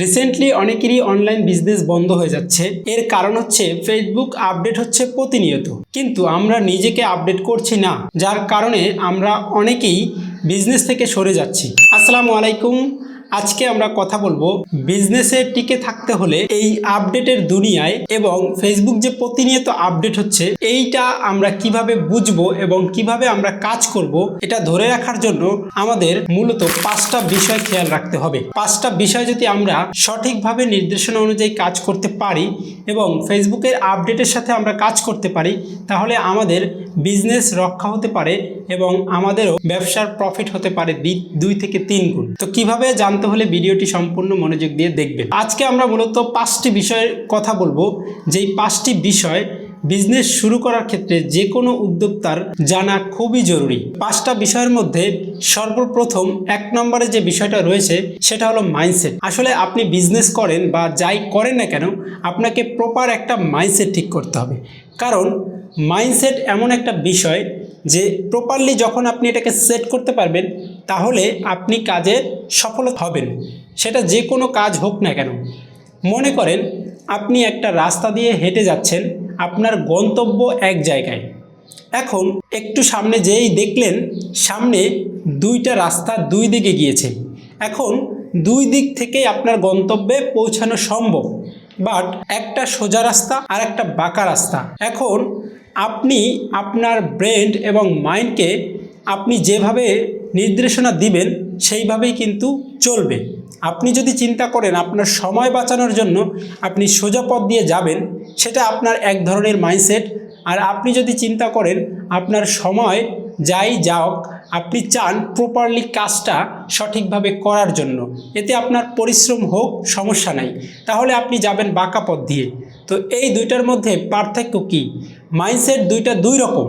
Recently অনেকেরই online business বন্ধ হয়ে যাচ্ছে। এর কারণ হচ্ছে ফেসবুক আপডেট হচ্ছে প্রতিনিয়ত। কিন্তু আমরা নিজেকে আপডেট করছি না, যার কারণে আমরা অনেকেই বিজনেস থেকে সরে যাচ্ছি। আসসালামু আলাইকুম। আজকে আমরা কথা বলব বিজনেসে টিকে থাকতে হলে এই আপডেটের দুনিয়ায় এবং ফেসবুক যে প্রতিনিয়ত আপডেট হচ্ছে, এইটা আমরা কীভাবে বুঝব এবং কীভাবে আমরা কাজ করব, এটা ধরে রাখার জন্য আমাদের মূলত পাঁচটা বিষয় খেয়াল রাখতে হবে। পাঁচটা বিষয় যদি আমরা সঠিকভাবে নির্দেশনা অনুযায়ী কাজ করতে পারি এবং ফেসবুকের আপডেটের সাথে আমরা কাজ করতে পারি, তাহলে আমাদের বিজনেস রক্ষা হতে পারে এবং আমাদেরও ব্যবসার প্রফিট হতে পারে দুই থেকে তিন গুণ। তো কীভাবে জানতে হলে ভিডিওটি সম্পূর্ণ মনোযোগ দিয়ে দেখবেন। আজকে আমরা মূলত পাঁচটি বিষয়ের কথা বলব। যেই পাঁচটি বিষয় বিজনেস শুরু করার ক্ষেত্রে যে কোনো উদ্যোক্তার জানা খুবই জরুরি। পাঁচটা বিষয়ের মধ্যে সর্বপ্রথম এক নম্বরে যে বিষয়টা রয়েছে, সেটা হলো মাইন্ডসেট আসলে আপনি বিজনেস করেন বা যাই করেন না কেন, আপনাকে প্রপার একটা মাইন্ডসেট ঠিক করতে হবে। কারণ মাইন্ডসেট এমন একটা বিষয় যে প্রপারলি যখন আপনি এটাকে সেট করতে পারবেন, তাহলে আপনি কাজে সফল হবেন। সেটা যে কোনো কাজ হোক না কেন। মনে করেন আপনি একটা রাস্তা দিয়ে হেঁটে যাচ্ছেন, আপনার গন্তব্য এক জায়গায়। এখন একটু সামনে যেই দেখলেন, সামনে দুইটা রাস্তা দুই দিকে গিয়েছে। এখন দুই দিক থেকে আপনার গন্তব্যে পৌঁছানো সম্ভব। বাট একটা সোজা রাস্তা আর একটা বাঁকা রাস্তা। এখন আপনি আপনার ব্রেন এবং মাইন্ডকে আপনি যেভাবে নির্দেশনা দিবেন, সেইভাবেই কিন্তু চলবে। আপনি যদি চিন্তা করেন আপনার সময় বাঁচানোর জন্য আপনি সোজা পথ দিয়ে যাবেন, সেটা আপনার এক ধরনের মাইন্ডসেট। আর আপনি যদি চিন্তা করেন আপনার সময় যাই যাওক আপনি চান প্রপারলি কাজটা সঠিকভাবে করার জন্য। এতে আপনার পরিশ্রম হোক, সমস্যা নাই। তাহলে আপনি যাবেন বাঁকা পথ দিয়ে। তো এই দুইটার মধ্যে পার্থক্য কী? মাইন্ডসেট দুইটা দুই রকম।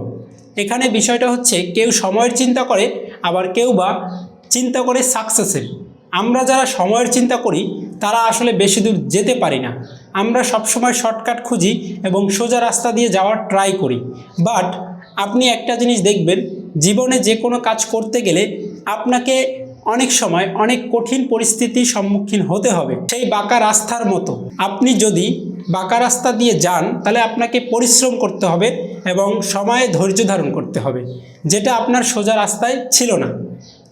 এখানে বিষয়টা হচ্ছে কেউ সময়ের চিন্তা করে, আবার কেউ বা চিন্তা করে সাকসেসের আমরা যারা সময়ের চিন্তা করি, তারা আসলে বেশি দূর যেতে পারি না। আমরা সবসময় শর্টকাট খুঁজি এবং সোজা রাস্তা দিয়ে যাওয়ার ট্রাই করি। বাট আপনি একটা জিনিস দেখবেন, জীবনে যে কোনো কাজ করতে গেলে আপনাকে অনেক সময় অনেক কঠিন পরিস্থিতির সম্মুখীন হতে হবে। সেই বাঁকা রাস্তার মতো। আপনি যদি বাঁকা রাস্তা দিয়ে যান, তাহলে আপনাকে পরিশ্রম করতে হবে এবং সময়ে ধৈর্য ধারণ করতে হবে, যেটা আপনার সোজা রাস্তায় ছিল না।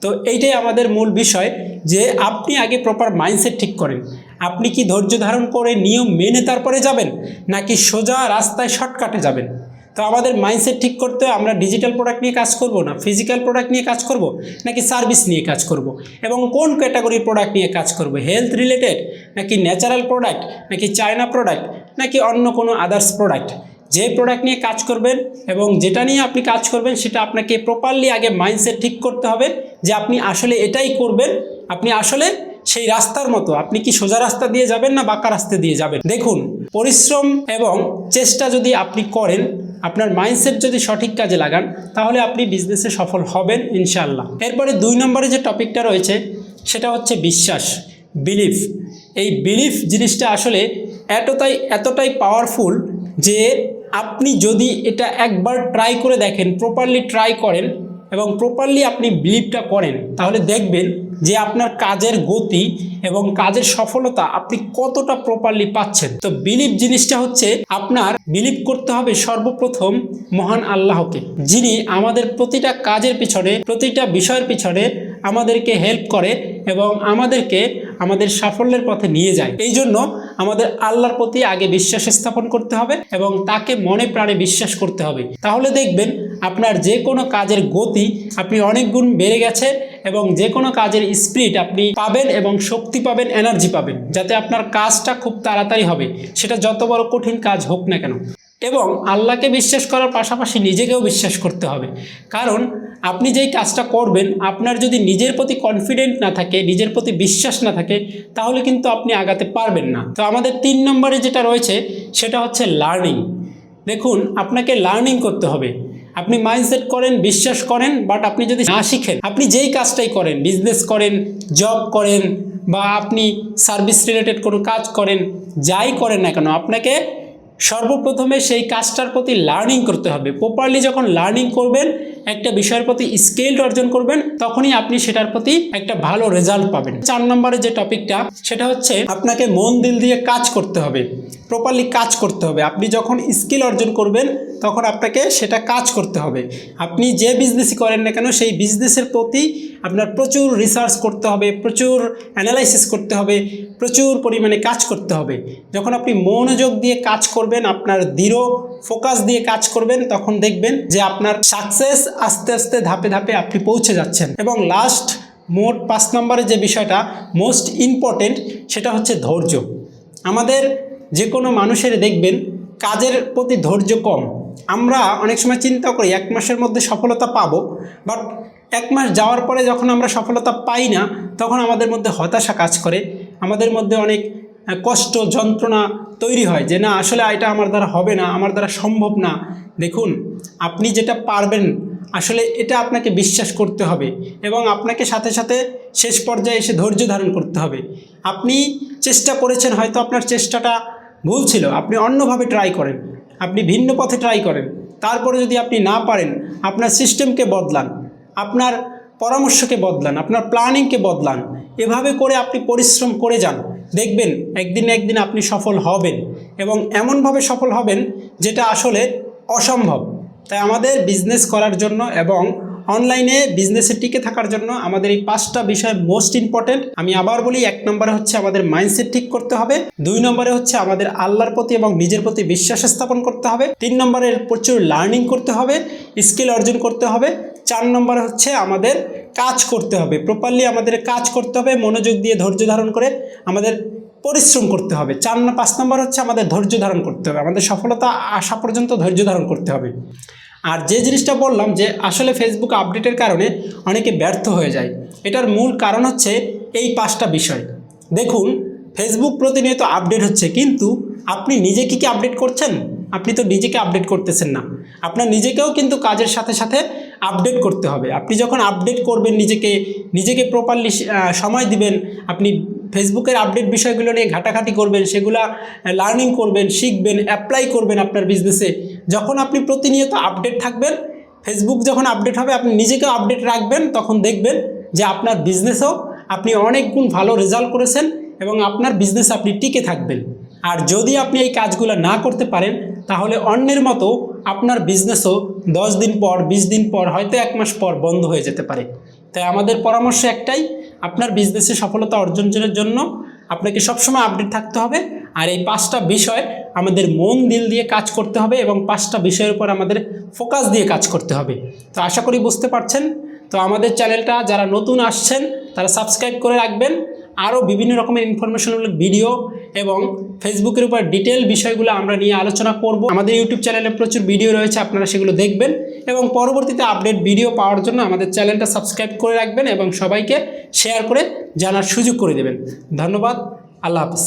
তো এইটাই আমাদের মূল বিষয় যে আপনি আগে প্রপার মাইন্ডসেট ঠিক করেন। আপনি কি ধৈর্য ধারণ করে নিয়ম মেনে তারপরে যাবেন, নাকি সোজা রাস্তায় শর্টকাটে যাবেন? তো আমাদের মাইন্ডসেট ঠিক করতে আমরা ডিজিটাল প্রোডাক্ট নিয়ে কাজ করব না ফিজিক্যাল প্রোডাক্ট নিয়ে কাজ করব, নাকি সার্ভিস নিয়ে কাজ করব? এবং কোন ক্যাটাগরির প্রোডাক্ট নিয়ে কাজ করব? হেলথ রিলেটেড নাকি ন্যাচারাল প্রোডাক্ট নাকি চায়না প্রোডাক্ট নাকি অন্য কোনো আদার্স প্রোডাক্ট যে প্রোডাক্ট নিয়ে কাজ করবেন এবং যেটা নিয়ে আপনি কাজ করবেন, সেটা আপনাকে প্রপারলি আগে মাইন্ডসেট ঠিক করতে হবে যে আপনি আসলে এটাই করবেন, আপনি আসলে সেই রাস্তার মতো। আপনি কি সোজা রাস্তা দিয়ে যাবেন না বাঁকা রাস্তা দিয়ে যাবেন? দেখুন, পরিশ্রম এবং চেষ্টা যদি আপনি করেন, আপনার মাইন্ডসেট যদি সঠিক কাজে লাগান, তাহলে আপনি বিজনেসে সফল হবেন ইনশাল্লাহ এরপরে দুই নম্বরে যে টপিকটা রয়েছে, সেটা হচ্ছে বিশ্বাস বিলিফ এই বিলিফ জিনিসটা আসলে এতটাই এতটাই পাওয়ারফুল যে আপনি যদি এটা একবার ট্রাই করে দেখেন প্রপারলি ট্রাই করেন এবং প্রপারলি আপনি বিলিভটা করেন, তাহলে দেখবেন যে আপনার কাজের গতি এবং কাজের সফলতা আপনি কতটা প্রপারলি পাচ্ছেন। তো বিলিভ জিনিসটা হচ্ছে আপনার বিলিভ করতে হবে সর্বপ্রথম মহান আল্লাহকে, যিনি আমাদের প্রতিটা কাজের পিছনে, প্রতিটা বিষয়ের পিছনে আমাদেরকে হেল্প করে এবং আমাদেরকে আমাদের সাফল্যের পথে নিয়ে যায়। এই জন্য আমাদের আল্লাহর প্রতি আগে বিশ্বাস স্থাপন করতে হবে এবং তাকে মনে প্রাণে বিশ্বাস করতে হবে। তাহলে দেখবেন আপনার যে কোনো কাজের গতি আপনি অনেক গুণ বেড়ে গেছে এবং যে কোনো কাজের স্পিরিট আপনি পাবেন এবং শক্তি পাবেন, এনার্জি পাবেন, যাতে আপনার কাজটা খুব তাড়াতাড়ি হবে। সেটা যত বড় কঠিন কাজ হোক না কেন। এবং আল্লাহকে বিশ্বাস করার পাশাপাশি নিজেকেও বিশ্বাস করতে হবে। কারণ আপনি যেই কাজটা করবেন, আপনার যদি নিজের প্রতি কনফিডেন্ট না থাকে, নিজের প্রতি বিশ্বাস না থাকে, তাহলে কিন্তু আপনি আগাতে পারবেন না। তো আমাদের তিন নম্বরে যেটা রয়েছে, সেটা হচ্ছে লার্নিং দেখুন, আপনাকে লার্নিং করতে হবে। আপনি মাইন্ডসেট করেন, বিশ্বাস করেন বাট আপনি যদি না শিখেন, আপনি যেই কাজটাই করেন বিজনেস করেন জব করেন, বা আপনি সার্ভিস রিলেটেড কোনো কাজ করেন, যাই করেন না কেন, আপনাকে সর্বপ্রথমে সেই কাজটার প্রতি লার্নিং করতে হবে। প্রপারলি যখন লার্নিং করবেন একটা বিষয়ের প্রতি স্কিল অর্জন করবেন, তখনই আপনি সেটার প্রতি একটা ভালো রেজাল্ট পাবেন। চার নম্বরে যে টপিকটা, সেটা হচ্ছে আপনাকে মন দিল দিয়ে কাজ করতে হবে প্রপারলি কাজ করতে হবে। আপনি যখন স্কিল অর্জন করবেন, তখন আপনাকে সেটা কাজ করতে হবে। আপনি যে বিজনেসই করেন না কেন, সেই বিজনেসের প্রতি আপনার প্রচুর রিসার্চ করতে হবে, প্রচুর অ্যানালাইসিস করতে হবে, প্রচুর পরিমাণে কাজ করতে হবে। যখন আপনি মনোযোগ দিয়ে কাজ করবেন, আপনার দৃঢ় ফোকাস দিয়ে কাজ করবেন, তখন দেখবেন যে আপনার সাকসেস আস্তে আস্তে ধাপে ধাপে আপনি পৌঁছে যাচ্ছেন। এবং লাস্ট মোট পাঁচ নম্বরের যে বিষয়টা মোস্ট ইম্পর্টেন্ট সেটা হচ্ছে ধৈর্য। আমাদের যে কোনো মানুষের দেখবেন, কাজের প্রতি ধৈর্য কম। আমরা অনেক সময় চিন্তা করি, এক মাসের মধ্যে সফলতা পাবো বাট এক মাস যাওয়ার পরে যখন আমরা সফলতা পাই না, তখন আমাদের মধ্যে হতাশা কাজ করে। আমাদের মধ্যে অনেক কষ্ট, যন্ত্রণা তৈরি হয় যে, না, আসলে এটা আমার দ্বারা হবে না, আমার দ্বারা সম্ভব না। দেখুন, আপনি যেটা পারবেন আসলে এটা আপনাকে বিশ্বাস করতে হবে এবং আপনাকে সাথে সাথে শেষ পর্যায়ে এসে ধৈর্য ধারণ করতে হবে। আপনি চেষ্টা করেছেন হয়তো আপনার চেষ্টাটা ভুল ছিল, আপনি অন্যভাবে ট্রাই করেন, আপনি ভিন্ন পথে ট্রাই করেন, তারপরে যদি আপনি না পারেন, আপনার সিস্টেমকে বদলান, আপনার পরামর্শকে বদলান, আপনার প্ল্যানিংকে বদলান, এভাবে করে আপনি পরিশ্রম করে যান, দেখবেন একদিন একদিন আপনি সফল হবেন এবং এমনভাবে সফল হবেন যেটা আসলে অসম্ভব। তাই আমাদের বিজনেস করার জন্য এবং অনলাইনে বিজনেসে টিকে থাকার জন্য আমাদের এই পাঁচটা বিষয় মোস্ট ইম্পর্টেন্ট আমি আবার বলি, এক নম্বরে হচ্ছে আমাদের মাইন্ডসেট ঠিক করতে হবে, দুই নম্বরে হচ্ছে আমাদের আল্লাহর প্রতি এবং নিজের প্রতি বিশ্বাস স্থাপন করতে হবে, তিন নম্বরে প্রচুর লার্নিং করতে হবে স্কিল অর্জন করতে হবে, চার নম্বরে হচ্ছে আমাদের কাজ করতে হবে প্রপারলি আমাদের কাজ করতে হবে, মনোযোগ দিয়ে ধৈর্য ধারণ করে আমাদের পরিশ্রম করতে হবে। চার না পাঁচ নম্বর হচ্ছে আমাদের ধৈর্য ধারণ করতে হবে। আমাদের সফলতা আসা পর্যন্ত ধৈর্য ধারণ করতে হবে। আর যে জিনিসটা বললাম যে আসলে ফেসবুক আপডেটের কারণে অনেকে ব্যর্থ হয়ে যায়। এটার মূল কারণ হচ্ছে এই পাঁচটা বিষয়। দেখুন ফেসবুক প্রতিনিয়ত আপডেট হচ্ছে, কিন্তু আপনি নিজে কি কি আপডেট করছেন? আপনি তো নিজেকে আপডেট করতেছেন না। আপনার নিজেকেও কিন্তু কাজের সাথে সাথে আপডেট করতে হবে। আপনি যখন আপডেট করবেন নিজেকে নিজেকে প্রপারলি সময় দিবেন, আপনি ফেসবুকের আপডেট বিষয়গুলো নিয়ে ঘাটাঘাটি করবেন, সেগুলা লার্নিং করবেন, শিখবেন অ্যাপ্লাই করবেন আপনার বিজনেসে যখন আপনি প্রতিনিয়ত আপডেট থাকবেন ফেসবুক যখন আপডেট হবে, আপনি নিজেকেও আপডেট রাখবেন, তখন দেখবেন যে আপনার বিজনেসেও আপনি অনেক গুণ ভালো রেজাল্ট করেছেন এবং আপনার বিজনেস আপনি টিকে থাকবেন। আর যদি আপনি এই কাজগুলো না করতে পারেন, তাহলে অন্যের মতো আপনার বিজনেসও দশ দিন পর, বিশ দিন পর, হয়তো এক মাস পর বন্ধ হয়ে যেতে পারে। তাই আমাদের পরামর্শ একটাই আপনার বিজনেসে সফলতা অর্জনের জন্য আপনাকে সবসময় আপডেট থাকতে হবে। আর এই পাঁচটা বিষয় আমাদের মন দিল দিয়ে কাজ করতে হবে এবং পাঁচটা বিষয়ের উপর আমাদের ফোকাস দিয়ে কাজ করতে হবে। তো আশা করি বুঝতে পারছেন। তো আমাদের চ্যানেলটা যারা নতুন আসছেন, তারা সাবস্ক্রাইব করে রাখবেন। আরও বিভিন্ন রকমের ইনফরমেশনমূলক ভিডিও এবং ফেসবুকের উপর ডিটেল বিষয়গুলো আমরা নিয়ে আলোচনা করব। আমাদের ইউটিউব চ্যানেলে প্রচুর ভিডিও রয়েছে, আপনারা সেগুলো দেখবেন এবং পরবর্তীতে আপডেট ভিডিও পাওয়ার জন্য আমাদের চ্যানেলটা সাবস্ক্রাইব করে রাখবেন এবং সবাইকে শেয়ার করে জানার সুযোগ করে দেবেন। ধন্যবাদ, আল্লাহ হাফিজ।